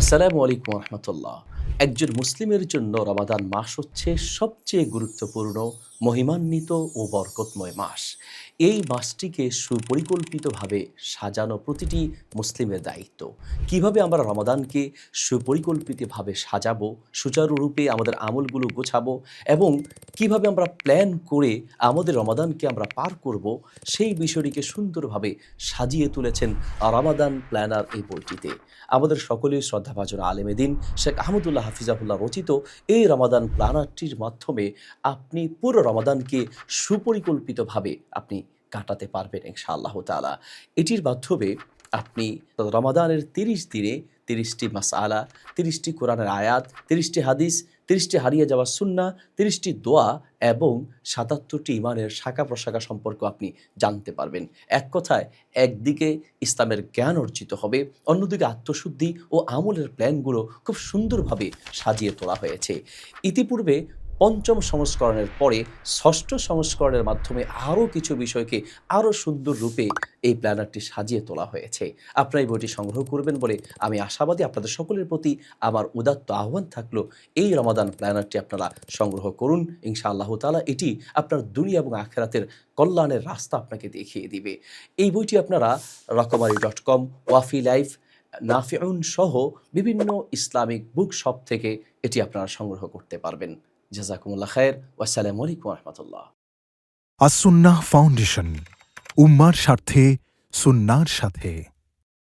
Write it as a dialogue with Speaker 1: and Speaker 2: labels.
Speaker 1: আসসালামু আলাইকুম রহমতুল্লাহ। একজন মুসলিমের জন্য রমাদান মাস হচ্ছে সবচেয়ে গুরুত্বপূর্ণ মহিমান্বিত ও বরকতময় মাস। এই মাসটিকে সুপরিকল্পিতভাবে সাজানো প্রতিটি মুসলিমের দায়িত্ব। কীভাবে আমরা রমাদানকে সুপরিকল্পিতভাবে সাজাবো সুচারুরূপে আমাদের আমলগুলো গোছাবো এবং কীভাবে আমরা প্ল্যান করে আমাদের রমাদানকে আমরা পার করব, সেই বিষয়টিকে সুন্দরভাবে সাজিয়ে তুলেছেন রমাদান প্ল্যানার এই বইটিতে। আমাদের সকলের শ্রদ্ধাভাজন আলেমেদিন শেখ আহমদুল্লাহ হাফিজাহুল্লাহ রচিত এই রমাদান প্ল্যানারটির মাধ্যমে আপনি পুরো রমাদানকে সুপরিকল্পিতভাবে আপনি কাটাতে পারবেন ইনশাআল্লাহ তালা এটির মাধ্যমে আপনি রমাদানের তিরিশ দিনে তিরিশটি মাসালা, তিরিশটি কোরআনের আয়াত, তিরিশটি হাদিস, তিরিশটি হারিয়ে যাওয়া সুন্না, তিরিশটি দোয়া এবং সাতাত্তরটি ইমানের শাখা প্রশাখা সম্পর্ক আপনি জানতে পারবেন। এক কথায়, একদিকে ইসলামের জ্ঞান অর্জিত হবে, অন্যদিকে আত্মশুদ্ধি ও আমলের প্ল্যানগুলো খুব সুন্দরভাবে সাজিয়ে তোলা হয়েছে। ইতিপূর্বে পঞ্চম সংস্করণের পরে ষষ্ঠ সংস্করণের মাধ্যমে আরও কিছু বিষয়কে আরও সুন্দর রূপে এই প্ল্যানারটি সাজিয়ে তোলা হয়েছে। আপনারা এই বইটি সংগ্রহ করবেন বলে আমি আশাবাদী। আপনাদের সকলের প্রতি আমার উদাত্ত আহ্বান থাকল, এই রমাদান প্ল্যানারটি আপনারা সংগ্রহ করুন। ইনশাআল্লাহ তালা এটি আপনার দুনিয়া এবং আখেরাতের কল্যাণের রাস্তা আপনাকে দেখিয়ে দিবে। এই বইটি আপনারা Rokomari dot com, Wafi life, Nafiun সহ বিভিন্ন ইসলামিক বুক শপ থেকে এটি আপনারা সংগ্রহ করতে পারবেন। জাজাকুমুল্লাহ খায়ের ওয়াসালামু আলাইকুম রহমতুল্লাহ।
Speaker 2: আসুন্না ফাউন্ডেশন উম্মার স্বার্থে সুন্নার সাথে।